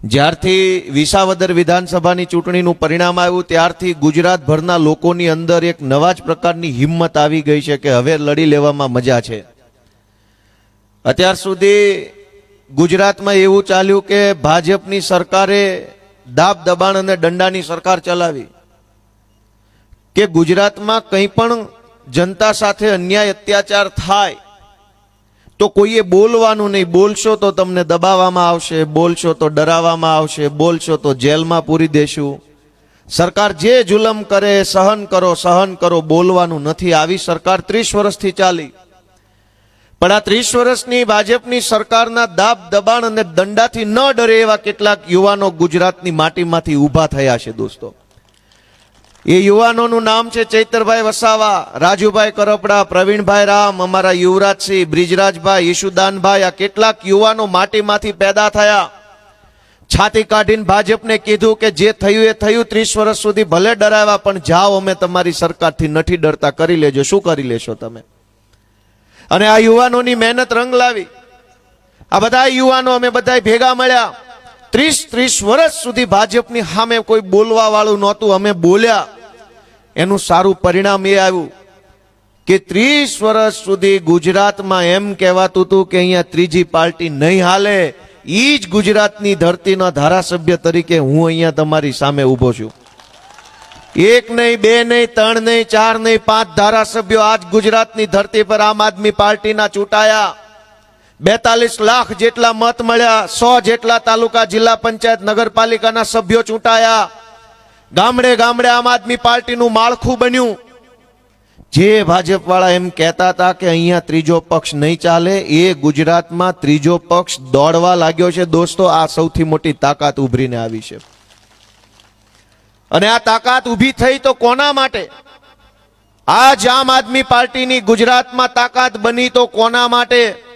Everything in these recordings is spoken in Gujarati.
જ્યારથી વિસાવદર વિધાનસભાની ચૂંટણીનું પરિણામ આવ્યું, ત્યારથી ગુજરાતભરના લોકોની અંદર એક નવા જ પ્રકારની હિંમત આવી ગઈ છે કે હવે લડી લેવામાં મજા છે. અત્યાર સુધી ગુજરાતમાં એવું ચાલ્યું કે ભાજપની સરકારે દાબ દબાણ અને દંડાની સરકાર ચલાવી, કે ગુજરાતમાં કંઈ પણ જનતા સાથે અન્યાય, અત્યાચાર થાય તો કોઈએ બોલવાનું નહીં. બોલશો તો તમને દબાવવામાં આવશે, બોલશો તો ડરાવવામાં આવશે, બોલશો તો જેલમાં પૂરી દેશું. સરકાર જે જુલમ કરે, સહન કરો સહન કરો, બોલવાનું નથી. આવી સરકાર ત્રીસ વર્ષથી ચાલી. પણ આ ત્રીસ વર્ષની ભાજપની સરકારના દાબ, દબાણ અને દંડાથી ન ડરે એવા કેટલાક યુવાનો ગુજરાતની માટીમાંથી ઊભા થયા છે દોસ્તો. એ યુવાનોનું નામ છે ચૈતરભાઈ વસાવા, રાજુભાઈ કરપડા, પ્રવીણભાઈ રામ, અમારા યુવરાજસિંહ બ્રિજરાજભાઈ, ઈશુદાનભાઈ, આ કેટલાક યુવાનો માટીમાંથી પેદા થયા. છાતી કાઢીને ભાજપને કીધું કે જે થયું એ થયું, ત્રીસ વર્ષ સુધી ભલે ડરાવ્યા, પણ જાઓ અમે તમારી સરકારથી નથી ડરતા, કરી લેજો. શું કરી લેશો તમે? અને આ યુવાનોની મહેનત રંગ લાવી. આ બધા યુવાનો અમે બધા ભેગા મળ્યા. ત્રીસ ત્રીસ વર્ષ સુધી ભાજપની સામે કોઈ બોલવા વાળું નહોતું. અમે બોલ્યા. એનું સારું પરિણામ એ આવ્યું કે ત્રીસ વર્ષ સુધી ગુજરાતમાં એમ કહેવાતું હતું કે અહીંયા ત્રીજી પાર્ટી નહીં હાલે. ઈ જ ગુજરાતની ધરતીના ધારાસભ્ય તરીકે હું અહીંયા તમારી સામે ઊભો છું. એક નહીં, બે નહીં, ત્રણ નહીં, ચાર નહીં, પાંચ ધારાસભ્યો આજ ગુજરાતની ધરતી પર આમ આદમી પાર્ટીના ચૂંટાયા. બેતાલીસ લાખ જેટલા મત મળ્યા, સો જેટલા તાલુકા જિલ્લા પંચાયત નગરપાલિકાના સભ્યો ચૂંટાયા. ગામડે ગામડે આમ આદમી પાર્ટીનું માળખું બન્યું. જે ભાજપ વાળા એમ કહેતા હતા કે અહીંયા ત્રીજો પક્ષ નહીં ચાલે, એ ગુજરાતમાં ત્રીજો પક્ષ દોડવા લાગ્યો છે. દોસ્તો, આ સૌથી મોટી તાકાત ઉભરીને આવી છે. અને આ તાકાત ઊભી થઈ તો કોના માટે? આજ આમ આદમી પાર્ટીની ગુજરાતમાં તાકાત બની તો કોના માટે?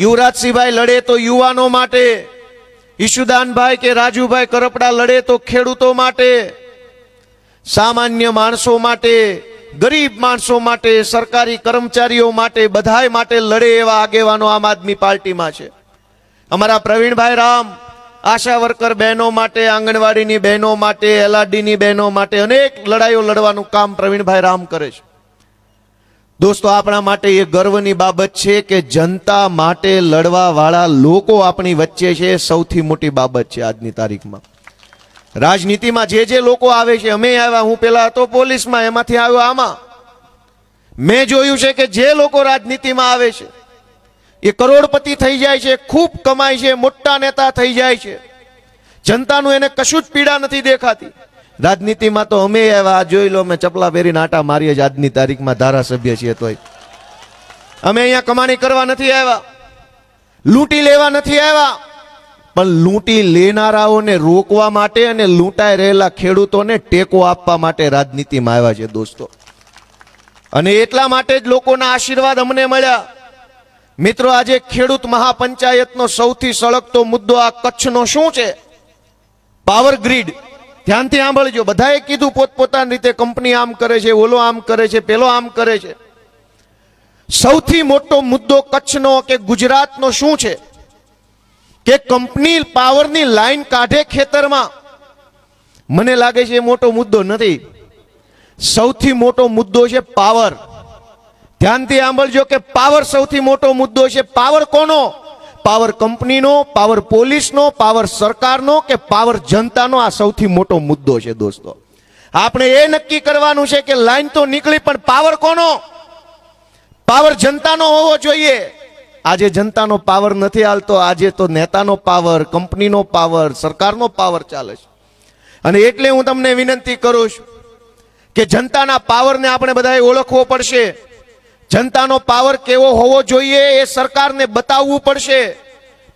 યુવરાજસિંહભાઈ લડે તો યુવાનો માટે, ઈશુદાનભાઈ કે રાજુભાઈ કરપડા લડે તો ખેડૂતો માટે, સામાન્ય માણસો માટે, ગરીબ માણસો માટે, સરકારી કર્મચારીઓ માટે, બધાય માટે લડે એવા આગેવાનો આમ આદમી પાર્ટીમાં છે. અમારા પ્રવીણભાઈ રામ, આશા વર્કર બહેનો માટે, આંગણવાડીની બહેનો માટે, એલઆરડીની બહેનો માટે અનેક લડાઈઓ લડવાનું કામ પ્રવીણભાઈ રામ કરે છે. દોસ્તો, આપણા માટે એ ગર્વની બાબત છે કે જનતા માટે લડવા વાળા લોકો આપણી વચ્ચે છે. સૌથી મોટી બાબત છે આજની તારીખમાં. રાજનીતિમાં જે જે લોકો આવે છે, અમે આવ્યા, હું પેલા હતો પોલીસમાં, એમાંથી આવ્યો આમાં. મેં જોયું છે કે જે લોકો રાજનીતિમાં આવે છે, એ કરોડપતિ થઈ જાય છે, ખૂબ કમાય છે, મોટા નેતા થઈ જાય છે. જનતાનું એને કશું જ પીડા નથી દેખાતી. રાજનીતિમાં તો અમે એવા જોઈ લો, અમે ચપલા પહેરીને આટા મારીએ જ આજની તારીખમાં ધારાસભ્ય છીએ તોય. અમે અહીંયા કમાણી કરવા નથી આવ્યા. લૂંટી લેવા નથી આવ્યા. પણ લૂંટી લેનારાઓને રોકવા માટે અને લૂંટાઈ રહેલા ખેડૂતોને ટેકો આપવા માટે રાજનીતિમાં આવ્યા છે દોસ્તો. અને એટલા માટે જ લોકોના આશીર્વાદ અમને મળ્યા. મિત્રો, આજે ખેડૂત મહાપંચાયતનો સૌથી સળગતો મુદ્દો આ કચ્છનો શું છે? પાવર ગ્રીડ ધ્યાનથી સાંભળજો. બધાએ કીધું, પોતપોતાની રીતે કંપની આમ કરે છે, ઓલો આમ કરે છે, પેલો આમ કરે છે. સૌથી મોટો મુદ્દો કચ્છનો કે ગુજરાતનો શું છે? કે કંપની પાવરની લાઈન કાઢે ખેતરમાં. મને લાગે છે એ મોટો મુદ્દો નથી. સૌથી મોટો મુદ્દો છે પાવર. ધ્યાનથી સાંભળજો કે પાવર સૌથી મોટો મુદ્દો છે. પાવર કોનો? પાવર કંપનીનો, પાવર પોલીસનો, પાવર સરકારનો કે પાવર જનતાનો આ સૌથી મોટો મુદ્દો છે દોસ્તો. આપણે એ નક્કી કરવાનું છે કે લાઈન તો નીકળી, પણ પાવર કોનો? પાવર જનતાનો હોવો જોઈએ. આજે જનતાનો પાવર નથી હાલતો, આજે તો નેતાનો પાવર, કંપનીનો પાવર, સરકારનો પાવર ચાલે છે. અને એટલે હું તમને વિનંતી કરું છું કે જનતાના પાવરને આપણે બધાએ ઓળખવો પડશે. જનતાનો પાવર કેવો હોવો જોઈએ એ સરકારને બતાવવું પડશે.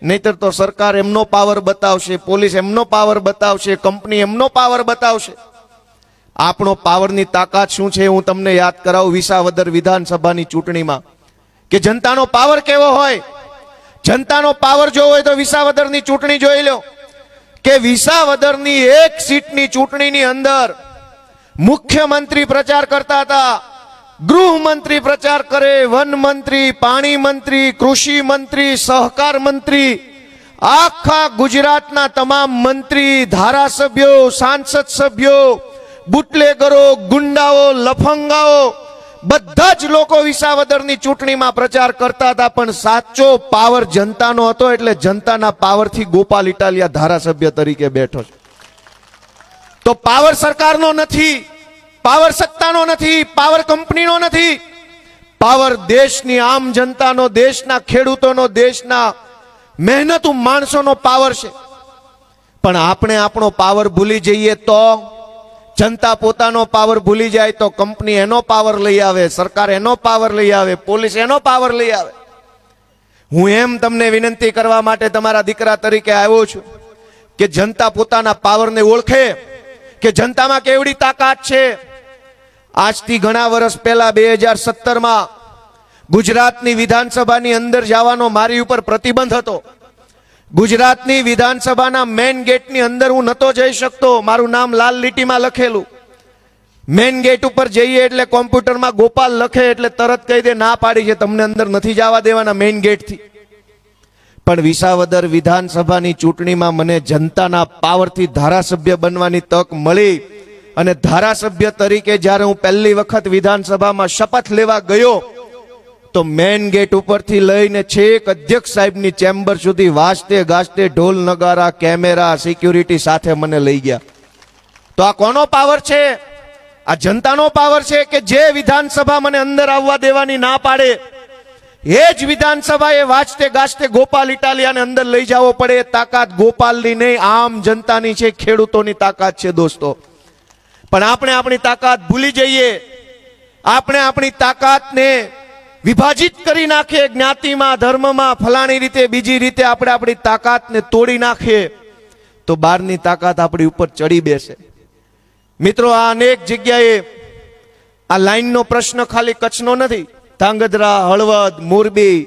નહીતર તો સરકાર એમનો પાવર બતાવશે, પોલીસ એમનો પાવર બતાવશે, કંપની એમનો પાવર બતાવશે. આપણો પાવરની તાકાત શું છે હું તમને યાદ કરાવું વિસાવદર વિધાનસભાની ચૂંટણીમાં. કે જનતાનો પાવર કેવો હોય? જનતાનો પાવર જો હોય તો વિસાવદરની ચૂંટણી જોઈ લો. કે વિસાવદરની એક સીટની ચૂંટણીની અંદર મુખ્યમંત્રી પ્રચાર કરતા હતા. ગૃહમંત્રી પ્રચાર કરે, વન મંત્રી, પાણી મંત્રી, કૃષિ મંત્રી, સહકાર મંત્રી, આખા ગુજરાતના તમામ મંત્રી, ધારાસભ્યો, સાંસદ સભ્યો, બુટલેગરો, ગુંડાઓ, લફંગાઓ, બધા જ લોકો વિસાવદરની ચૂંટણીમાં પ્રચાર કરતા હતા, પણ સાચો પાવર જનતાનો હતો, એટલે જનતાના પાવરથી ગોપાલ ઇટાલિયા ધારાસભ્ય તરીકે બેઠો છે. તો પાવર સરકારનો નથી. પાવર સત્તાનો નથી, પાવર કંપનીનો નથી. પાવર દેશની આમ જનતાનો, દેશના ખેડૂતોનો, દેશના મહેનતુ માણસોનો પાવર છે. પણ આપણે આપણો પાવર ભૂલી જઈએ તો, જનતા પોતાનો પાવર ભૂલી જાય તો કંપની એનો પાવર લઈ આવે, સરકાર એનો પાવર લઈ આવે, પોલીસ એનો પાવર લઈ આવે. હું એમ તમને વિનંતી કરવા માટે તમારા દીકરા તરીકે આવ્યો છું કે જનતા પોતાના પાવરને ઓળખે, કે જનતામાં કેવડી તાકાત છે. આજથી ઘણા વર્ષ પહેલા બે હજાર સત્તરમાં ગુજરાતની વિધાનસભાની અંદર જવાનો મારી ઉપર પ્રતિબંધ હતો. ગુજરાતની વિધાનસભાના મેન ગેટની અંદર હું નહોતો જઈ શકતો, મારું નામ લાલ લીટીમાં લખેલું. મેન ગેટ ઉપર જઈએ એટલે કોમ્પ્યુટરમાં ગોપાલ લખે એટલે તરત કહી દે, ના પાડી છે, તમને અંદર નથી જવા દેવાના મેઇન ગેટથી. પણ વિસાવદર વિધાનસભાની ચૂંટણીમાં મને જનતાના પાવરથી ધારાસભ્ય બનવાની તક મળી. અને ધારાસભ્ય તરીકે જ્યારે હું પહેલી વખત વિધાનસભામાં શપથ લેવા ગયો, તો મેન ગેટ ઉપરથી લઈને છેક અધ્યક્ષ સાહેબની ચેમ્બર સુધી વાજતે ગાજતે ઢોલ નગારા, કેમેરા, સિક્યુરિટી સાથે મને લઈ ગયા. તો આ કોનો પાવર છે? આ જનતાનો પાવર છે કે જે વિધાનસભા મને અંદર આવવા દેવાની ના પાડે? એ જ વિધાનસભા એ વાંચતે ગાજતે ગોપાલ ઇટાલિયાને અંદર લઈ જવો પડે. તાકાત ગોપાલની નહીં, આમ જનતાની છે, ખેડૂતોની તાકાત છે, દોસ્તો. પણ આપણે આપણી તાકાત ભૂલી જઈએ. આપણે આપણી તાકાતને વિભાજિત કરી નાખીએ જ્ઞાતિમાં, ધર્મમાં, ફલાણી રીતે, બીજી રીતે આપણે આપણી તાકાતને તોડી નાખીએ. તો બહારની તાકાત આપણી ઉપર ચડી બેસે. મિત્રો, આ અનેક જગ્યાએ આ લાઈનનો પ્રશ્ન ખાલી કચ્છનો નથી. ધાંગધ્રા, હળવદ, મોરબી,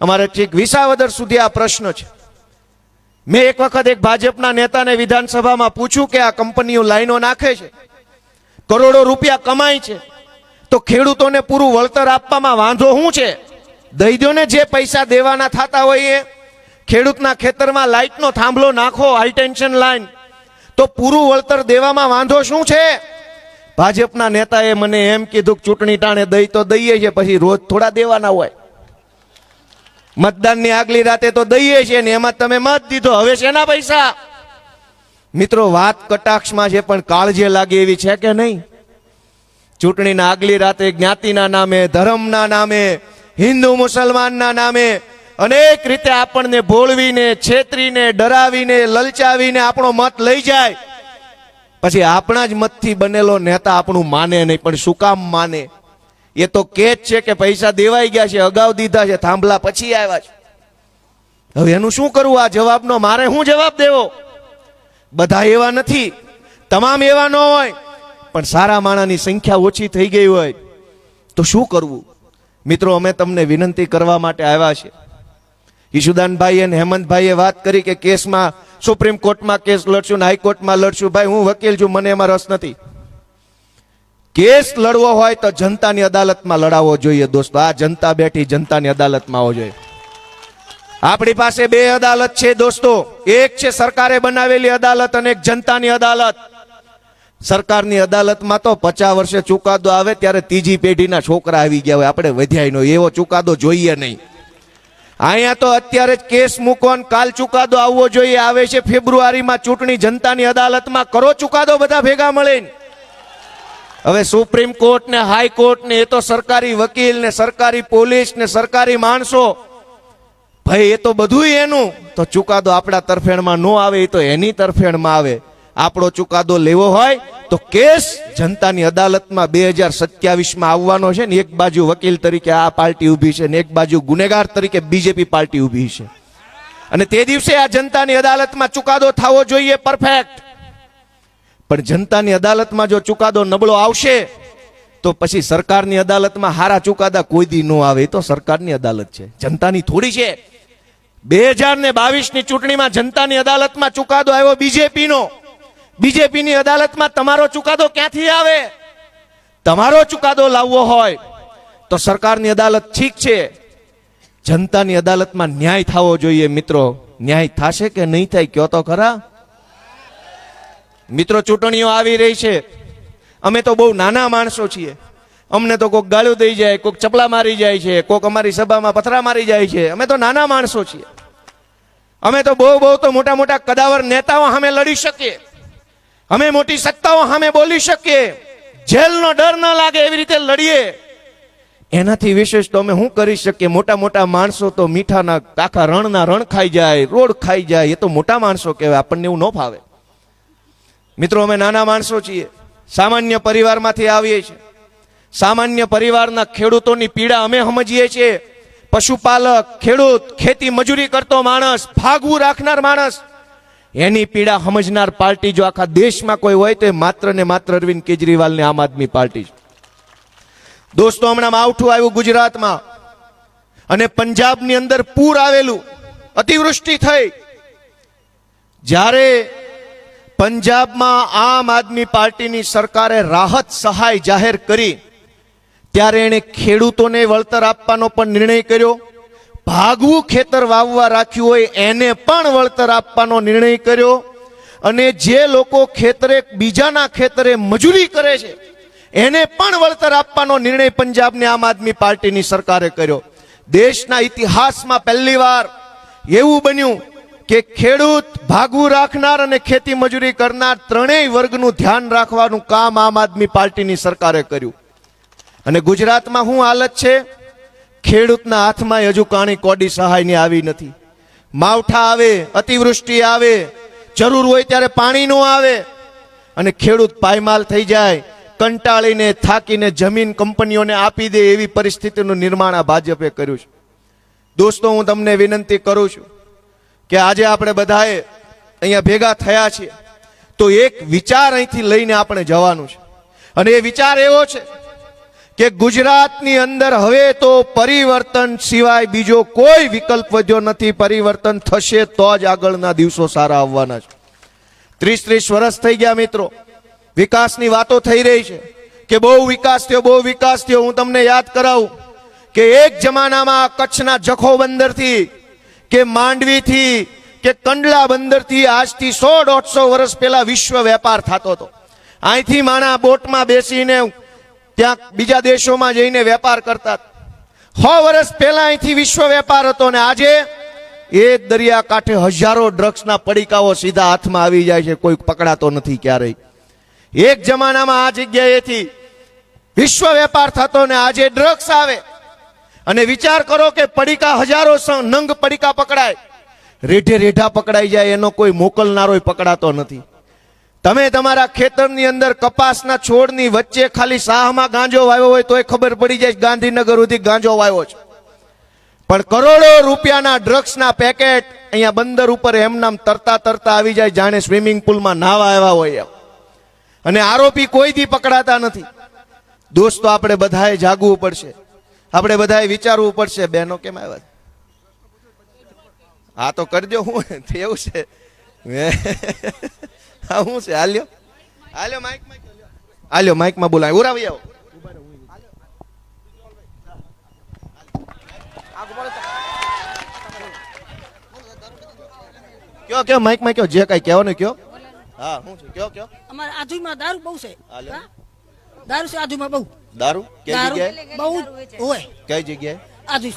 અમારે ઠીક વિસાવદર સુધી આ પ્રશ્ન છે. મેં એક વખત એક ભાજપના નેતાને વિધાનસભામાં પૂછ્યું કે આ કંપનીઓ લાઈનો નાખે છે. કરોડો રૂપિયા કમાય છે. તો ખેડૂતોને પૂરું વળતર આપવામાં વાંધો શું છે? દઈ દો ને જે પૈસા દેવાના થતા હોય એ ખેડૂતના ખેતરમાં લાઇટનો થાંભલો નાખો, હાઈ ટેન્શન લાઈન. તો પૂરું વળતર દેવામાં વાંધો શું છે? ભાજપના નેતાએ મને એમ કીધું કે ચૂંટણી ટાણે દઈ તો દઈએ છે પછી રોજ થોડા દેવાના હોય. મતદાનની આગલી રાતે તો દઈએ છે ને, એમાં તમે મત દીધો. હવે શેના પૈસા? મિત્રો, વાત કટાક્ષમાં છે, પણ કાળજે લાગે એવી છે કે નહીં? ચૂંટણીના આગલી રાતે જ્ઞાતિના નામે, ધર્મના નામે, હિન્દુ મુસલમાનના નામે અનેક રીતે આપણને ભોળવીને છેતરીને, ડરાવીને, લલચાવીને આપણો મત લઈ જાય. પછી આપણા જ મતથી બનેલો નેતા આપણું માને નહીં, પણ શું કામ માને? એ તો કે જ છે કે પૈસા દેવાઈ ગયા છે, અગાઉ દીધા છે, થાંભલા પછી આવ્યા છે. હવે એનું શું કરવું? આ જવાબનો મારે શું જવાબ દેવો? બધા એવા નથી. તમામ એવા ન હોય, પણ સારા માણાની સંખ્યા ઓછી થઈ ગઈ હોય, તો શું કરવું? મિત્રો, અમે તમને વિનંતી કરવા માટે આવ્યા છે. ઈશુદાનભાઈ અને હેમંતભાઈએ વાત કરી કે કેસમાં સુપ્રીમ કોર્ટમાં કેસ લડશું ને હાઈકોર્ટમાં લડશું. ભાઈ, હું વકીલ છું, મને એમાં રસ નથી. કેસ લડવો હોય તો જનતાની અદાલતમાં લડાવવો જોઈએ દોસ્તો. આ જનતા બેઠી જનતાની અદાલતમાં આવવો જોઈએ. આપણી પાસે બે અદાલત છે દોસ્તો. એક છે સરકારે બનાવેલી અદાલત અને એક જનતાની અદાલત. સરકારની અદાલતમાં તો પચાસ વર્ષે ચુકાદો આવે ત્યારે ત્રીજી પેઢીના છોકરા આવી ગયા હોય. આપણે વધ્યાય નો એવો ચુકાદો જોઈએ નહીં. અહીંયા તો અત્યારે જ કેસ મૂકો કાલ ચુકાદો આવવો જોઈએ. આવે છે ફેબ્રુઆરીમાં ચૂંટણી. જનતાની અદાલતમાં કરો ચુકાદો બધા ભેગા મળીને. હવે સુપ્રીમ કોર્ટ ને હાઈકોર્ટ ને એ તો સરકારી વકીલ ને સરકારી પોલીસ ને સરકારી માણસો ભાઈ, એ તો બધું એનું. તો ચુકાદો આપણા તરફેણમાં ન આવે, એ તો એની તરફેણમાં આવે. આપણો ચુકાદો લેવો હોય, તો કેસ જનતાની અદાલતમાં બે હજાર સત્યાવીસમાં આવવાનો છે ને, એક બાજુ વકીલ તરીકે આ પાર્ટી ઊભી છે ને, એક બાજુ ગુનેગાર તરીકે બીજેપી પાર્ટી ઊભી છે. અને તે દિવસે આ જનતાની અદાલતમાં ચુકાદો થવો જોઈએ પરફેક્ટ. પણ જનતાની અદાલતમાં જો ચુકાદો નબળો આવશે, તો પછી સરકારની અદાલતમાં હારા ચુકાદા કોઈ દી ન આવે. તો સરકારની અદાલત છે. જનતાની થોડી છે. બે હજાર ને બાવીસની ચૂંટણીમાં જનતાની અદાલતમાં ચુકાદો આવ્યો બીજેપીનો. બીજેપીની અદાલતમાં તમારો ચુકાદો ક્યાંથી આવે? તમારો ચુકાદો લાવવો હોય તો સરકારની અદાલત ઠીક છે. જનતાની અદાલતમાં ન્યાય થવો જોઈએ મિત્રો. ન્યાય થશે કે નહીં થાય કયો તો ખરા? મિત્રો, ચૂંટણીઓ આવી રહી છે. અમે તો બહુ નાના માણસો છીએ. અમને તો કોઈક ગાળું દઈ જાય કોઈક ચપલા મારી જાય છે કોઈક અમારી સભામાં પથરા મારી જાય છે. અમે તો નાના માણસો છીએ. અમે તો બહુ બહુ તો મોટા મોટા કદાવર નેતાઓ સામે લડી શકીએ. અમે મોટી સત્તાઓ સામે બોલી શકીએ. જેલનો ડર ન લાગે એવી રીતે લડીએ. એનાથી વિશેષ તો અમે શું કરી શકીએ? મોટા મોટા માણસો તો મીઠાના આખા રણના રણ ખાઈ જાય, રોડ ખાઈ જાય, એ તો મોટા માણસો કહેવાય, આપણને એવું ન ફાવે. મિત્રો, અમે નાના માણસો છીએ. સામાન્ય પરિવારમાંથી આવીએ છીએ. સામાન્ય પરિવારના ખેડૂતોની પીડા અમે સમજીએ છીએ. પશુપાલક, ખેડૂત, ખેતી મજૂરી કરતો માણસ, ભાગવું રાખનાર માણસ, એની પીડા સમજનાર પાર્ટી જો આખા દેશમાં કોઈ હોય તો એ માત્ર ને માત્ર અરવિંદ કેજરીવાલને આમ આદમી પાર્ટી છે. દોસ્તો, હમણાં માવઠું આવ્યું ગુજરાતમાં અને પંજાબની અંદર પૂર આવેલું, અતિવૃષ્ટિ થઈ. જ્યારે પંજાબમાં આમ આદમી પાર્ટીની સરકારે રાહત સહાય જાહેર કરી ત્યારે એણે ખેડૂતોને વળતર આપવાનો પણ નિર્ણય કર્યો. ભાગવું ખેતર વાવવા રાખ્યું હોય એને પણ વળતર આપવાનો નિર્ણય કર્યો. અને જે લોકો ખેતરે, બીજાના ખેતરે મજૂરી કરે છે, એને પણ વળતર આપવાનો નિર્ણય પંજાબની આમ આદમી પાર્ટીની સરકારે કર્યો. દેશના ઇતિહાસમાં પહેલીવાર એવું બન્યું કે ખેડૂત ભાગવું રાખનાર અને ખેતી મજૂરી કરનાર ત્રણેય વર્ગનું ધ્યાન રાખવાનું કામ આમ આદમી પાર્ટીની સરકારે કર્યું. અને ગુજરાતમાં શું હાલત છે? ખેડૂતના હાથમાં હજુ કાણી કોડી સહાયની આવી નથી. માવઠા આવે, અતિવૃષ્ટિ આવે, જરૂર હોય ત્યારે પાણી નો આવે. અને ખેડૂત પાયમાલ થઈ જાય, કંટાળીને, થાકીને જમીન કંપનીઓને આપી દે એવી પરિસ્થિતિનું નિર્માણ આ ભાજપે કર્યું છે. દોસ્તો, હું તમને વિનંતી કરું છું કે આજે આપણે બધાએ અહીંયા ભેગા થયા છીએ. તો એક વિચાર અહીંથી લઈને આપણે જવાનું છે. અને એ વિચાર એવો છે કે ગુજરાતની અંદર હવે તો પરિવર્તન સિવાય બીજો કોઈ વિકલ્પ વધ્યો નથી. પરિવર્તન થશે તો જ આગળના દિવસો સારા આવવાના છે. ત્રીસ ત્રીસ વર્ષ થઈ ગયા મિત્રો. વિકાસની વાતો થઈ રહી છે કે બહુ વિકાસ થયો, બહુ વિકાસ થયો. હું તમને યાદ કરાવું કે એક જમાનામાં કચ્છના જખો બંદરથી, કે માંડવીથી, કે કંડલા બંદરથી આજથી સો દોઢસો વર્ષ પહેલા વિશ્વ વેપાર થતો હતો. અહીંથી માણા બોટમાં બેસીને ત્યાં બીજા દેશોમાં જઈને વેપાર કરતા. સો વર્ષ પહેલા અહીંથી વિશ્વ વેપાર હતો ને આજે એ દરિયા કાંઠે હજારો ડ્રગ્સના પડીકાઓ સીધા હાથમાં આવી જાય છે, કોઈ પકડાતો નથી ક્યારેય. એક જમાનામાં આ જગ્યાએથી વિશ્વ વેપાર થતો ને આજે ડ્રગ્સ આવે. અને વિચાર કરો કે પડીકા હજારો નંગ પડીકા પકડાય. રેઢે રેઢા પકડાઈ જાય, એનો કોઈ મોકલનારોય પકડાતો નથી. તમે તમારા ખેતરની અંદર કપાસના છોડની વચ્ચે ખાલી સાહમાં ગાંજો વાવ્યો હોય તોય ખબર પડી જાય ગાંધીનગર સુધી ગાંજો વાવ્યો છે. પણ કરોડો રૂપિયાના ડ્રગ્સના પેકેટ અહીંયા બંદર ઉપર એમનામ તરતા તરતા આવી જાય જાણે સ્વિમિંગ પુલમાં નાવા આવ્યા હોય એમ. અને આરોપી કોઈથી પકડાતા નથી. દોસ્તો, આપણે બધાએ જાગવું પડશે. આપણે બધાએ વિચારવું પડશે, બહેનો કેમ આવ્યા હા, તો કરજો, હું, એવું છે. હા શું છે? હાલ્યો? હાલ્યો માઇક માઇક હાલ્યો માઇકમાં બોલાય. ઉરાવી આવો. કયો કયો માઇકમાં કયો? જે કઈ કહેવાનું કયો? હા હું છું. કયો કયો? અમારે આજુમાં દારૂ બહુ છે. હાલો. હા? દારૂ છે આજુમાં બહુ. દારૂ? કઈ જગ્યાએ? બહુ હોય. કઈ જગ્યાએ? આધોઈ.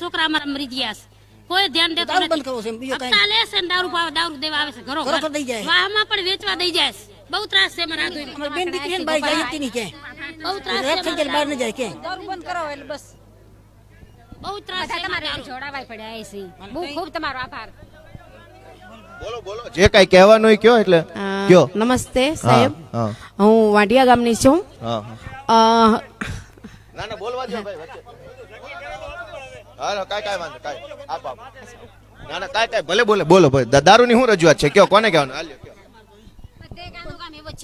છોકરા અમારા મરી ગયા છે. કોઈ ધ્યાન દેતું નથી. બંધ કરવો છે એમ, બીજું કાંઈ હપ્તા લે છે ને દારૂ પાવા- દારૂ દેવા આવે છે ઘરો ઘરો ઘર. ઘર દઈ જાય. વાહમાં પણ વેચવા દઈ જાય બહુ ત્રાસ છે મારા આધુમાં. બેન દીકરી ને બાઈ જાય જ નહીં બહુ ત્રાસ છે રેપ થઈ જાય મારા બહાર ન જાય ક્યાંય. દારૂ બંધ કરાવો એટલે બસ. બહુ ત્રાસ છે તમારે મારા જોડાવાય પડ્યા છે બહુ ખૂબ તમારો આભાર. જે કઈ કહેવાનું હોય કયો એટલે. કયો. નમસ્તે સાહેબ. હું. વાડિયા ગામની છું. હા હા. ના ના બોલવા દો ભાઈ વચ્ચે. કાઈ કાઈ વાંધો કાઈ. આપ આપ. ના ના કાઈ કાઈ ભલે બોલે બોલો ભાઈ દા- દારૂની શું રજૂઆત છે? કયો કોને કહેવાનું? હાલ્યો કયો.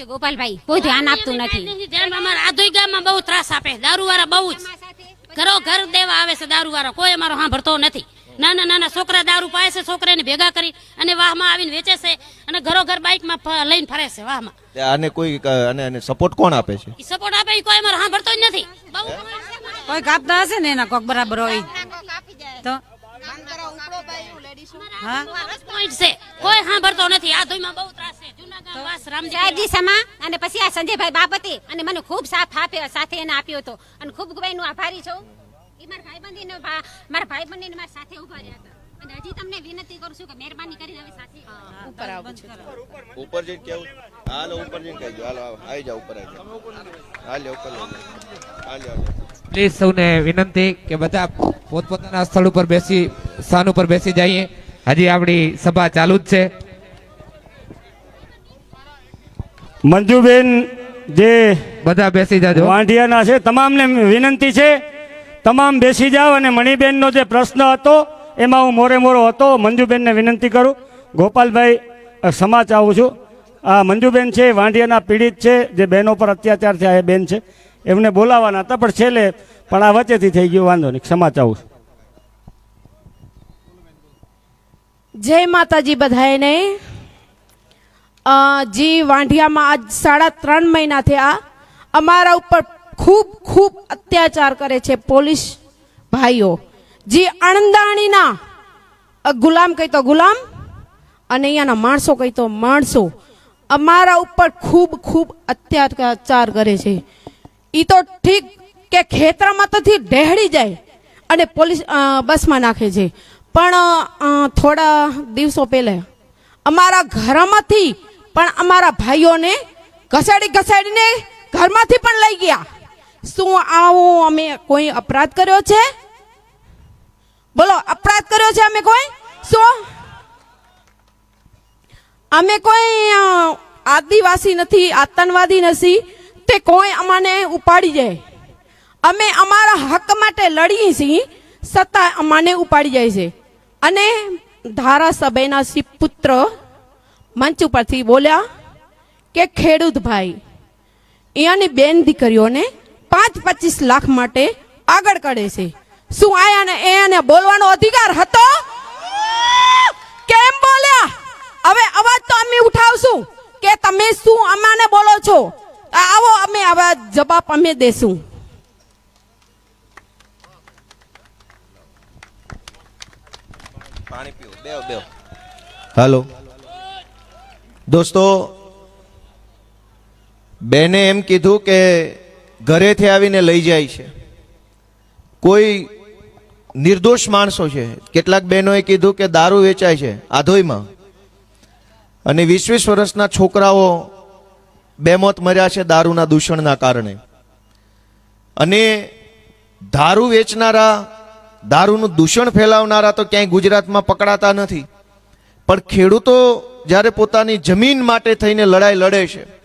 ગોપાલભાઈ. કોઈ ધ્યાન આપતું નથી. ધ્યાન અમારા આધોઈ ગામમાં બહુ ત્રાસ આપે. દારૂ વાળા બહુ જ. ઘરો ઘર દેવા આવે છે દારૂ વાળા કોઈ અમારો સાંભળતો નથી. નાના નાના છોકરા દારૂ પાય છે છોકરાને ભેગા કરી અને વાહમાં આવીને વેચે છે અને ઘરો ઘર બાઇકમાં લઈને ફરે છે વાહમાં. આને કોઈ આને સપોર્ટ કોણ આપે છે? સપોર્ટ આપે એ કોઈ અમારે સાંભળતો જ નથી. કોઈ કાપતા હશે ને એના કોક બરાબર હોય? તો? હા? પોઈન્ટ છે. કોઈ સાંભળતો નથી. આ ધોઈમાં બહુ ત્રાસ છે. રામજી સમા અને પછી આ સંજયભાઈ બાબતે અને મને ખૂબ સાથ આપ્યો સાથે એને આપ્યો હતો. અને ખૂબ ખૂબ એનું આભારી છું. મારા ભાઈબંધી ને મારા ભાઈબંધીને મારા સાથે ઊભા રહ્યા હતા. અને હજી તમને વિનંતી કરું છું કે મહેરબાની કરીને હવે સાથે ઉપર આવું ઉપર જઈને કેવું? હાલો ઉપર જઈને કહેજો. હાલો આવી જાઓ ઉપર આવી જાઓ. હાલ્યો ઉપર લઈ જાઓ. હાલ્યો હાલ્યો. પ્લીઝ સૌને વિનંતી કે બધા પોતપોતાના સ્થળ ઉપર બેસી સ્થાન ઉપર બેસી જઈએ. હજી આપણી સભા ચાલુ જ છે. મંજુબેન જે બધા બેસી જાજો. વાંઢિયાના છે તમામને વિનંતી છે તમામ બેસી જાઓ અને મણિબેનનો જે પ્રશ્ન હતો, એમાં હું મોરે મોરો હતો, મંજુબેનને વિનંતી કરું. ગોપાલભાઈ સમાચ ચાહું છું. આ મંજુબેન છે, વાંઢિયાના પીડિત છે, જે બહેનો પર અત્યાચાર થયા એ બેન છે. એમને બોલાવવાના હતા, પણ છેલ્લે, પણ આ વચ્ચેથી થઈ ગયું, વાંધો નહીં ક્ષમા ચાહું છું. જય માતાજી બધાને જી વાંઢિયામાં આજ સાડા ત્રણ મહિના થયા અમારા ઉપર ખૂબ ખૂબ અત્યાચાર કરે છે પોલીસ ભાઈઓ. જે અણદાણીના ગુલામ કહી તો ગુલામ અને અહીંયાના માણસો કહી તો માણસો. અમારા ઉપર ખૂબ ખૂબ અત્યાચાર કરે છે. એ તો ઠીક કે ખેતરમાં તોથી ડહેડી જાય અને પોલીસ બસમાં નાખે છે. પણ થોડા દિવસો પહેલા અમારા ઘરમાંથી પણ અમારા ભાઈઓને ઘસાડી ઘસાડીને ઘરમાંથી પણ લઈ ગયા. શું આવું અમે કોઈ અપરાધ કર્યો છે? બોલો, અપરાધ કર્યો છે અમે કોઈ? શું? અમે કોઈ આદિવાસી નથી, આતંકવાદી નથી, તે કોઈ અમાને ઉપાડી જાય. અમે અમારા હક માટે લડીએ છીએ છતાં અમાને ઉપાડી જાય છે. અને ધારાસભ્યના શ્રી પુત્ર મંચ ઉપરથી બોલ્યા કે ખેડૂત ભાઈ અહીંયાની બેન દીકરીઓને પાંચ પચીસ લાખ માટે આગળ કરે છે. શું આયાને એને બોલવાનો અધિકાર હતો? કેમ બોલ્યા? હવે અવાજ તો અમે ઉઠાવશું કે તમે શું અમાને બોલો છો? આવો અમે આવા જવાબ અમે દેશું. પાણી પીવો બેવ બેવ હાલો. દોસ્તો બેને એમ કીધું કે ઘરેથી આવીને લઈ જાય છે. કોઈ નિર્દોષ માણસો છે. કેટલાક બહેનોએ કીધું કે દારૂ વેચાય છે આધોઈમાં. અને વીસ વીસ વર્ષના છોકરાઓ બેમોત મર્યા છે દારૂના દૂષણના કારણે. અને દારૂ વેચનારા, દારૂનું દૂષણ ફેલાવનારા તો ક્યાંય ગુજરાતમાં પકડાતા નથી. પણ ખેડૂતો જ્યારે પોતાની જમીન માટે થઈને લડાઈ લડે છે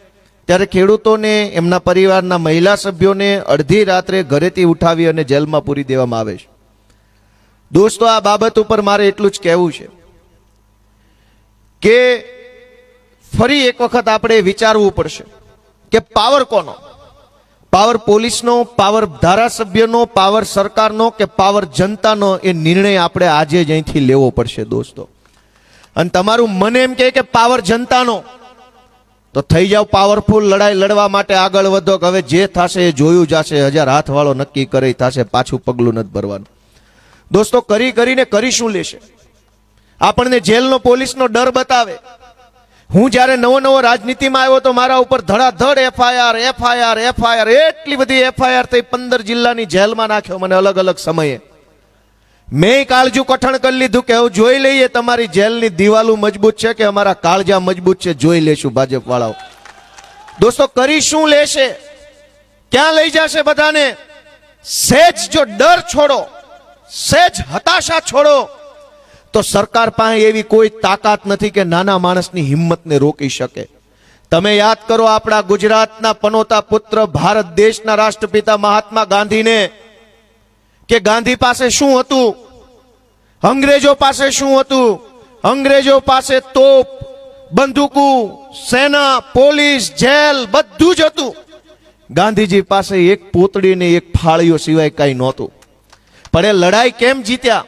ત્યારે ખેડૂતોને, એમના પરિવારના મહિલા સભ્યોને અડધી રાત્રે ઘરેથી ઉઠાવી અને જેલમાં પૂરી દેવામાં આવે છે. દોસ્તો, આ બાબત ઉપર મારે એટલું જ કહેવું છે કે ફરી એક વખત આપણે વિચારવું પડશે કે પાવર કોનો? પાવર પોલીસનો, પાવર ધારાસભ્યનો, પાવર સરકારનો કે પાવર જનતાનો એ નિર્ણય આપણે આજે જ અહીંથી લેવો પડશે દોસ્તો. અને તમારું મને એમ કહે કે પાવર જનતાનો. તો થઈ જાવ પાવરફુલ લડાઈ લડવા માટે આગળ વધો કે હવે જે થશે એ જોયું જશે. હજાર હાથવાળો નક્કી કરે થશે, પાછું પગલું નથી ભરવાનું. દોસ્તો, કરી કરીને કરી શું લેશે? આપણને જેલનો પોલીસનો ડર બતાવે. હું જ્યારે નવો નવો રાજનીતિમાં આવ્યો તો મારા ઉપર ધડાધડ એફઆઈઆર એફઆઈઆર એફઆઈઆર, એટલી બધી એફઆઈઆર થઈ પંદર જિલ્લાની જેલમાં નાખ્યો. મને અલગ અલગ સમયે. મેં કાળજું કઠણ કરી લીધું કે હવે જોઈ લઈએ તમારી જેલની દિવાલો મજબૂત છે કે અમારા કાળજા મજબૂત છે, જોઈ લેશું ભાજપ વાળાઓ દોસ્તો, કરી શું લેશે? ક્યાં લઈ જશે બધાને? સેજ જો ડર છોડો, સેજ હતાશા છોડો, તો સરકાર પાસે એવી કોઈ તાકાત નથી કે નાના માણસની હિંમતને રોકી શકે. તમે યાદ કરો આપણા ગુજરાતના પનોતા પુત્ર ભારત દેશના રાષ્ટ્રપિતા મહાત્મા ગાંધીને કે ગાંધી પાસે શું હતું? અંગ્રેજો પાસે શું હતું? અંગ્રેજો પાસે તોપ, બંદૂકો, સેના, પોલીસ, જેલ બધું જ હતું. ગાંધીજી પાસે એક પોતડી ને એક ફાળીઓ સિવાય કઈ નહોતું. પણ એ લડાઈ કેમ જીત્યા?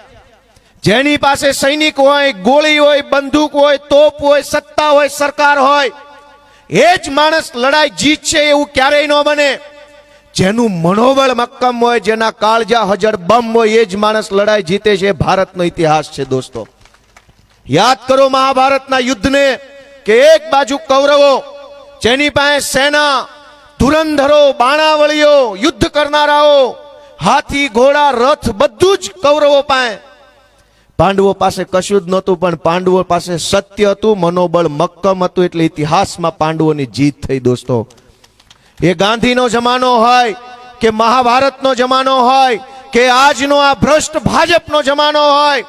જેની પાસે સૈનિક હોય, ગોળી હોય, બંદૂક હોય, તોપ હોય, સત્તા હોય, સરકાર હોય, એ જ માણસ લડાઈ જીતશે એવું ક્યારેય ન બને. જેનું મનોબળ મક્કમ હોય, જેના કાળજા હજર બમ હોય, એ જ માણસ લડાઈ જીતે છે. ભારતનો ઇતિહાસ છે દોસ્તો. યાદ કરો મહાભારતના યુદ્ધને, કે એક બાજુ કૌરવો, જેની પાસે સેના, ધુરંધરો, બાણાવળીઓ, યુદ્ધ કરનારાઓ, હાથી, ઘોડા, રથ, બધું જ કૌરવો પાસે. પાંડવો પાસે કશું જ નહોતું, પણ પાંડવો પાસે સત્ય હતું, મનોબળ મક્કમ હતું, એટલે ઇતિહાસમાં પાંડવોની જીત થઈ દોસ્તો. એ ગાંધીનો જમાનો હોય, કે મહાભારતનો જમાનો હોય, કે આજનો આ ભ્રષ્ટ ભાજપનો જમાનો હોય,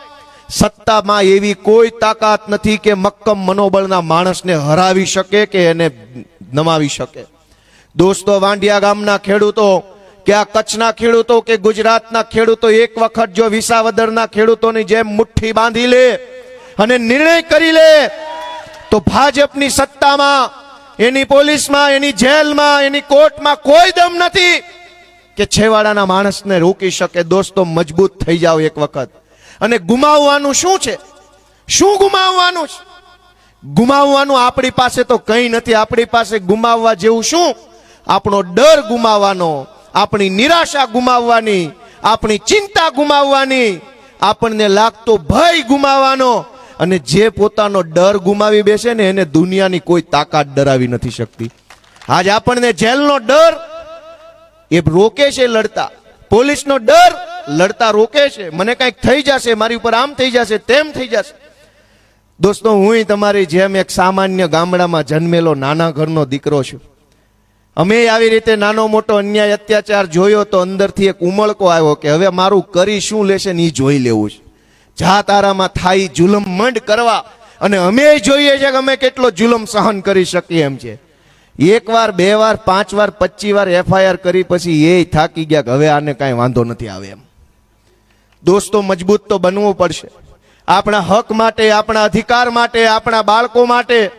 સત્તામાં એવી કોઈ તાકાત નથી કે મક્કમ મનોબળના માણસને હરાવી શકે કે એને નમાવી શકે. દોસ્તો, વાંડિયા ગામના ખેડૂતો, કે આ કચ્છના ખેડૂતો, કે ગુજરાતના ખેડૂતો, એક વખત જો વિસાવદરના ખેડૂતોની જેમ મુઠ્ઠી બાંધી લે અને નિર્ણય કરી લે, તો ભાજપની સત્તામાં એની પોલીસમાં, એની જેલમાં, એની કોર્ટમાં કોઈ દમ નથી કે છેવાડાના માણસને રોકી શકે. દોસ્તો, મજબૂત થઈ જાઓ એક વખત. અને ગુમાવવાનું શું છે? શું ગુમાવવાનું છે? ગુમાવવાનું આપણી પાસે તો કંઈ નથી. આપણી પાસે ગુમાવવા જેવું શું? આપણો ડર ગુમાવવાનો, આપણી નિરાશા ગુમાવવાની, આપણી ચિંતા ગુમાવવાની, આપણને લાગતો ભય ગુમાવવાનો અને જે પોતાનો ડર ગુમાવી બેસે ને એને દુનિયાની કોઈ તાકાત ડરાવી નથી શકતી. આજ આપણને જેલનો ડર, એ રોકે છે લડતા. પોલીસનો ડર, લડતા રોકે છે મને કંઈક થઈ જશે, મારી ઉપર આમ થઈ જશે, તેમ થઈ જશે. દોસ્તો હું તમારી જેમ એક સામાન્ય ગામડામાં જન્મેલો નાના ઘરનો દીકરો છું. અમે આવી રીતે નાનો મોટો અન્યાય અત્યાચાર જોયો તો અંદરથી એક ઉમળકો આવ્યો કે હવે મારું કરી શું લેશે ને એ જોઈ લેવું છે. જા તારામાં થાય જુલમ મંડ કરવા. અને અમે જોઈએ છે કે અમે કેટલો જુલમ સહન કરી શકીએ એમ છે. એક વાર બે વાર, પાંચ વાર પચીસ વાર એફઆઈઆર કરી પછી એ થાકી ગયા કે હવે આને કાંઈ વાંધો નથી આવે એમ. દોસ્તો, મજબૂત તો બનવું પડશે. આપણા હક માટે, આપણા અધિકાર માટે, આપણા બાળકો માટે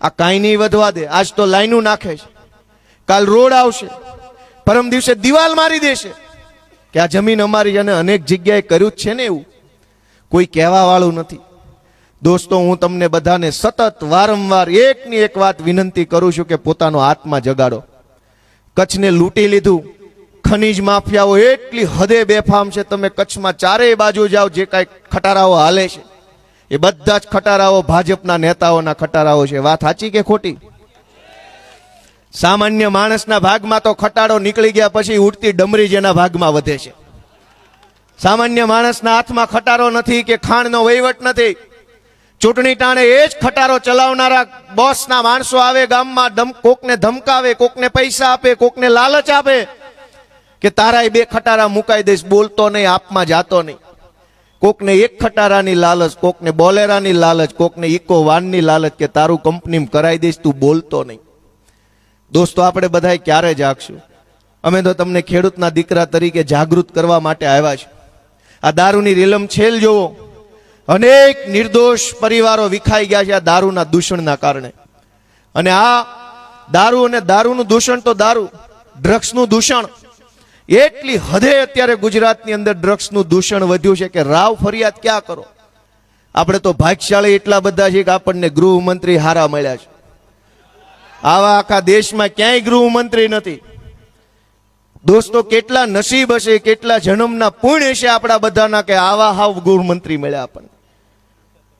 આ કાંઈ નહીં વધવા દે. આજ તો લાઈનું નાખે છે. કાલ રોડ આવશે. પરમ દિવસે દિવાલ મારી દેશે. કે આ જમીન અમારી અને અનેક જગ્યાએ કર્યું જ છે ને એવું? કોઈ કહેવાવાળું નથી. દોસ્તો, હું તમને બધાને સતત વારંવાર એકની એક વાત વિનંતી કરું છું કે પોતાનો આત્મા જગાડો. કચ્છને લૂંટી લીધું. ખનીજ માફિયાઓ એટલી હદે બેફામ છે, તમે કચ્છમાં ચારેય બાજુ જાઓ, જે કાંઈ ખટારાઓ હાલે છે. એ બધા જ ખટારાઓ ભાજપના નેતાઓના ખટારાઓ છે. વાત સાચી કે ખોટી? સામાન્ય માણસના ભાગમાં તો ખટાડો નીકળી ગયા પછી ઉડતી ડમરી જેના ભાગમાં વધે છે. સામાન્ય માણસના હાથમાં ખટારો નથી કે ખાણનો વહીવટ નથી. ચૂંટણી ટાણે એ જ ખટારો ચલાવનારા બોસના માણસો આવે, ગામમાં ધમ, કોકને ધમકાવે, કોકને પૈસા આપે, કોકને લાલચ આપે કે તારાય બે ખટારા મુકાઈ દઈશ, બોલતો નહીં, આપમાં જાતો નહીં. કોકને એક ખટારાની લાલચ, કોકને બોલેરાની લાલચ, કોકને ઇકો વાનની લાલચ કે તારું કંપની કરાઈ દઈશ, તું બોલતો નહીં. દોસ્તો, આપણે બધાય ક્યારે જાગશું? અમે તો તમને ખેડૂતના દીકરા તરીકે જાગૃત કરવા માટે આવ્યા છે આ દારૂની રીલમ છેલ જોવો. અનેક નિર્દોષ પરિવારો વિખાઈ ગયા છે આ દારૂના દૂષણના કારણે. અને આ દારૂ અને દારૂનું દૂષણ તો દારૂ, ડ્રગ્સનું દૂષણ. એટલી હદે અત્યારે ગુજરાતની અંદર ડ્રગ્સનું દૂષણ વધ્યું છે કે રાવ ફરિયાદ ક્યાં કરો? આપણે તો ભાગ્યશાળી એટલા બધા છે કે આપણને ગૃહમંત્રી હારા મળ્યા છે. આવા આખા દેશમાં ક્યાંય ગૃહમંત્રી નથી. દોસ્તો, કેટલા નસીબ હશે, કેટલા જન્મના પુણ્ય છે આપણા બધાના કે આવા હાવ ગૃહમંત્રી મળ્યા આપણને.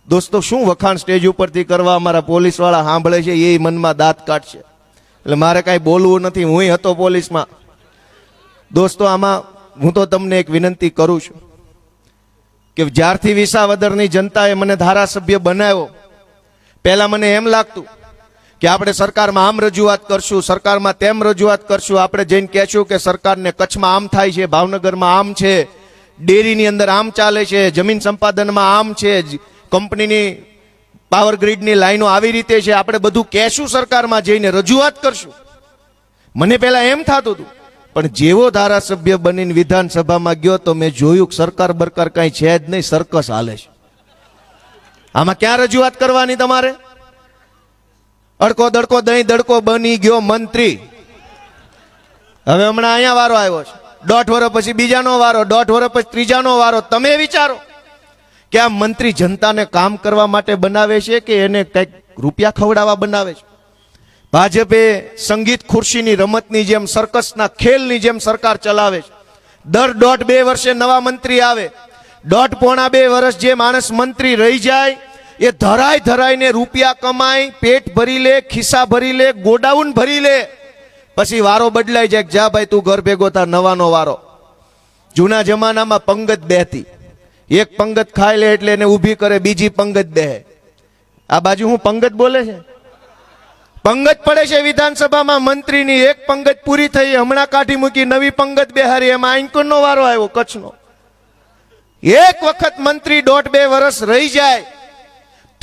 દોસ્તો, શું વખાણ સ્ટેજ ઉપરથી કરવા અમારા પોલીસવાળા સાંભળે છે, એ મનમાં દાંત કાઢશે. એટલે મારે કાંઈ બોલવું નથી હું હતો પોલીસમાં. દોસ્તો, આમાં હું તો તમને એક વિનંતી કરું છું કે જ્યારથી વિસાવદરની જનતાએ મને ધારાસભ્ય બનાવ્યો, પહેલાં મને એમ લાગતું કે આપણે સરકારમાં આમ રજૂઆત કરશું, સરકારમાં તેમ રજૂઆત કરશું. આપણે જઈને કહેશું કે સરકારને કચ્છમાં આમ થાય છે, ભાવનગરમાં આમ છે, ડેરીની અંદર આમ ચાલે છે, જમીન સંપાદનમાં આમ છે કંપનીની પાવર ગ્રીડની લાઈનો આવી રીતે છે. આપણે બધું કહેશું સરકારમાં જઈને રજૂઆત કરશું. મને પહેલાં એમ થતું હતું, પણ જેવો ધારાસભ્ય બનીને વિધાનસભામાં ગયો તો મેં જોયું સરકાર બરકાર કાંઈ છે જ નહીં, સરકસ હાલે છે. આમાં ક્યાં રજૂઆત કરવાની તમારે? અડકો દડકો દહીં દડકો બની ગયો મંત્રી. હવે હમણાં અહીંયા વારો આવ્યો છે. દોઢ વર્ષ પછી બીજાનો વારો, દોઢ વર્ષ પછી ત્રીજાનો વારો. તમે વિચારો કે આ મંત્રી જનતાને કામ કરવા માટે બનાવે છે કે એને કંઈક રૂપિયા ખવડાવવા બનાવે છે? ભાજપે સંગીત ખુરશીની રમતની જેમ સર્કસના ખેલની જેમ સરકાર ચલાવે છે. દર દોઢ બે વર્ષે નવા મંત્રી આવે. દોઢ પોણા બે વર્ષ જે માણસ મંત્રી રહી જાય એ ધરાય ધરાઈને રૂપિયા કમાય પેટ ભરી લે, ખિસ્સા ભરી લે, ગોડાઉન ભરી લે. પછી વારો બદલાઈ જાય જા ભાઈ, તું ઘર ભેગો તાર નવાનો વારો. જૂના જમાનામાં પંગત બેહતી. એક પંગત ખાઈ લે એટલે એને ઊભી કરે, બીજી પંગત બેહે. આ બાજુ હું પંગત બોલે છે? પંગત પડે છે વિધાનસભામાં, મંત્રીની એક પંગત પૂરી થઈ, હમણાં કાઢી મૂકી, નવી પંગત બેહારી, એમાં આઈકોનનો વારો આવ્યો, કચ્છનો. એક વખત મંત્રી દોઢ બે વર્ષ રહી જાય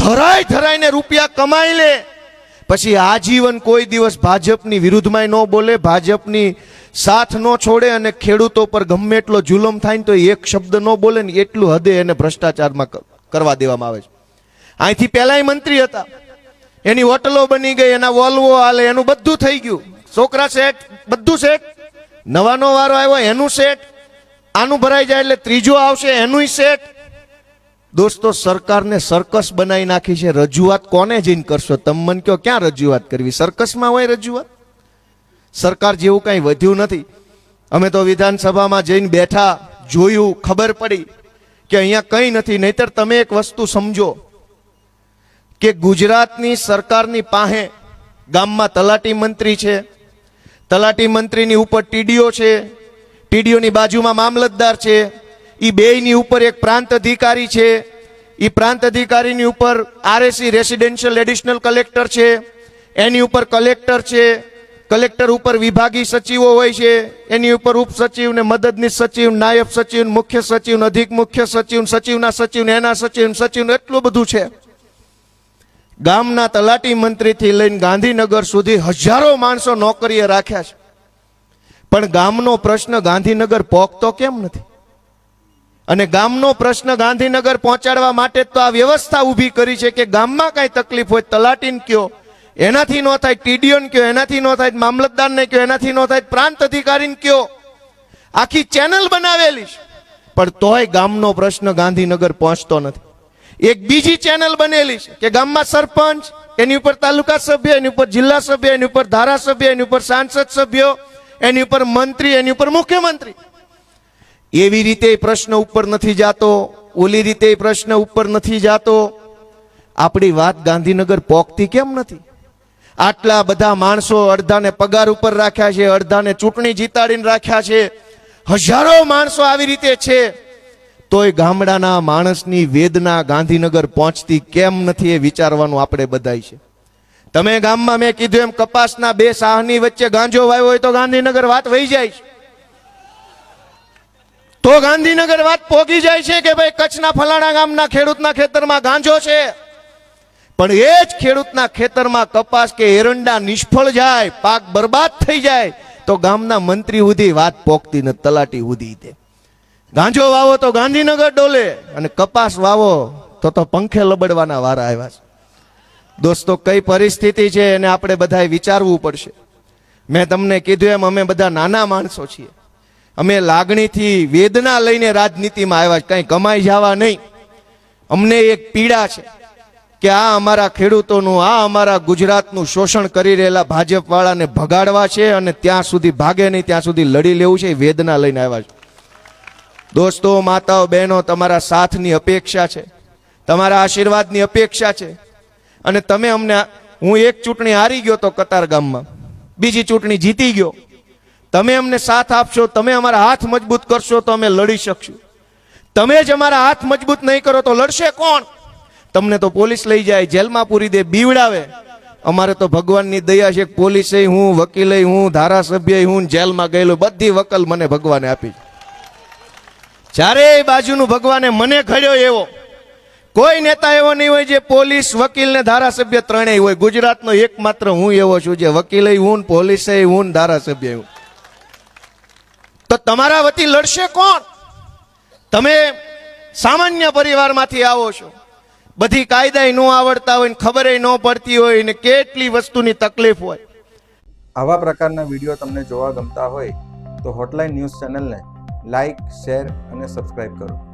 ધરાય ધરાઈને રૂપિયા કમાઈ લે. પછી આજીવન કોઈ દિવસ ભાજપની વિરુદ્ધમાં ન બોલે, ભાજપની સાથ ન છોડે અને ખેડૂતો પર ગમે એટલો જુલમ થાય ને તો એક શબ્દ ન બોલે ને એટલું હદે એને ભ્રષ્ટાચારમાં કરવા દેવામાં આવે છે. અહીંથી પહેલાય મંત્રી હતા. એની હોટલો બની ગઈ, એના વોલ્વો હાલે, એનું બધું થઈ ગયું. છોકરા સેટ બધું સેટ નવાનો વારો આવ્યો, એનું સેટ આનું ભરાઈ જાય એટલે ત્રીજો આવશે એનું સેટ દોસ્તો, સરકારને સર્કસ બનાવી નાખી છે. રજૂઆત કોને જઈને કરશો? તમે મને કહો, ક્યાં રજૂઆત કરવી? સર્કસમાં હોય રજૂઆત? સરકાર જેવું કાંઈ વધ્યું નથી. અમે તો વિધાનસભામાં જઈને બેઠા જોયું, ખબર પડી કે અહીંયા કંઈ નથી. નહીતર તમે એક વસ્તુ સમજો કે ગુજરાતની સરકારની પાસે ગામમાં તલાટી મંત્રી છે. તલાટી મંત્રીની ઉપર ટીડીઓ છે. ટીડીઓની બાજુમાં મામલતદાર છે. એ બેયની ઉપર એક પ્રાંત અધિકારી છે. એ પ્રાંત અધિકારીની ઉપર આરએસી રેસિડેન્શિયલ એડિશનલ કલેક્ટર છે. એની ઉપર કલેક્ટર છે. કલેક્ટર ઉપર વિભાગીય સચિવો હોય છે. એની ઉપર ઉપસચિવ ને મદદનીશ સચિવ, નાયબ સચિવ, મુખ્ય સચિવ, અધિક મુખ્ય સચિવ, સચિવના સચિવ, એના સચિવ સચિવ, એટલું બધું છે. ગામના તલાટી મંત્રીથી લઈને ગાંધીનગર સુધી હજારો માણસો નોકરીએ રાખ્યા છે. પણ ગામનો પ્રશ્ન ગાંધીનગર પહોંચતો કેમ નથી? અને ગામનો પ્રશ્ન ગાંધીનગર પહોંચાડવા માટે તો આ વ્યવસ્થા ઊભી કરી છે કે ગામમાં કાંઈ તકલીફ હોય, તલાટીને કયો, એનાથી ન થાય, ટીડીઓને કયો, એનાથી ન થાય, મામલતદારને કયો, એનાથી ન થાય, પ્રાંત અધિકારીને કયો. આખી ચેનલ બનાવેલી છે. પણ તોય ગામનો પ્રશ્ન ગાંધીનગર પહોંચતો નથી. એક બીજી ચેનલ બનેલી છે કે ગામમાં સરપંચ, એની ઉપર તાલુકા સભ્ય, એની ઉપર જિલ્લા સભ્ય, એની ઉપર ધારાસભ્ય, એની ઉપર સાંસદ સભ્યો, એની ઉપર મંત્રી, એની ઉપર મુખ્યમંત્રી. એવી રીતે પ્રશ્ન ઉપર નથી જાતો, ઓલી રીતે પ્રશ્ન ઉપર નથી જાતો. આપણી વાત ગાંધીનગર પોકતી કેમ નથી? આટલા બધા માણસો અડધાને પગાર ઉપર રાખ્યા છે, અડધાને ચૂંટણી જીતાડીને રાખ્યા છે. હજારો માણસો આવી રીતે છે. તોય ગામડાના માણસની વેદના ગાંધીનગર પહોંચતી કેમ નથી એ વિચારવાનું આપણે બધાય છે. તમે ગામમાં મેં કીધું એમ કપાસના બે સાહની વચ્ચે ગાંજો વાયો હોય તો ગાંધીનગર વાત વહી જાય છે. તો ગાંધીનગર વાત પોગી જાય છે કે ભાઈ કચ્છના ફલાણા ગામના ખેડૂતના ખેતરમાં ગાંજો છે? પણ એ જ ખેડૂતના ખેતરમાં કપાસ કે એરંડા નિષ્ફળ જાય, પાક બરબાદ થઈ જાય, તો ગામના મંત્રી સુધી વાત પોકતી ને તલાટી સુધી તે. ગાંજો વાવો તો ગાંધીનગર ડોલે અને કપાસ વાવો તો તો પંખે લબડવાના વારા આવ્યા છે. દોસ્તો, કઈ પરિસ્થિતિ છે એને આપણે બધાએ વિચારવું પડશે. મેં તમને કીધું એમ અમે બધા નાના માણસો છીએ. અમે લાગણીથી વેદના લઈને રાજનીતિમાં આવ્યા છે, કંઈ કમાઈ જવા નહીં. અમને એક પીડા છે કે આ અમારા ખેડૂતોનું, આ અમારા ગુજરાતનું શોષણ કરી રહેલા ભાજપ વાળાને ભગાડવા છે અને ત્યાં સુધી ભાગે નહીં, ત્યાં સુધી લડી લેવું છે વેદના લઈને આવ્યા છે. દોસ્તો, માતાઓ, બહેનો, તમારા સાથની અપેક્ષા છે, તમારા આશીર્વાદની અપેક્ષા છે. અને તમે અમને હું એક ચૂંટણી હારી ગયો તો કતાર ગામમાં. બીજી ચૂંટણી જીતી ગયો. તમે અમને સાથ આપશો, તમે અમારા હાથ મજબૂત કરશો તો અમે લડી શકશું. તમે જ અમારા હાથ મજબૂત નહીં કરો તો લડશે કોણ? તમને તો પોલીસ લઈ જાય, જેલમાં પૂરી દે, બીવડાવે. અમારે તો ભગવાનની દયા છે પોલીસે હું, વકીલે હું, ધારાસભ્ય હું, જેલમાં ગયેલો, બધી વકલ મને ભગવાને આપી ચારે બાજુનું ભગવાને મને ઘડ્યો એવો, કોઈ નેતા એવો નહીં હોય જે પોલીસ, વકીલ ને ધારાસભ્ય ત્રણેય હોય. ગુજરાતનો એકમાત્ર હું એવો છું જે વકીલે હું પોલીસે હું ધારાસભ્ય હું. તો તમારા વતી લડશે કોણ? તમે સામાન્ય પરિવારમાંથી આવો છો. બધી કાયદા ન આવડતા હોય ને ખબર ન પડતી હોય ને કેટલી વસ્તુની તકલીફ હોય. આવા પ્રકારના વીડિયો તમને જોવા ગમતા હોય તો હોટલાઇન ન્યૂઝ ચેનલને લાઇક શેર અને સબસ્ક્રાઈબ કરો.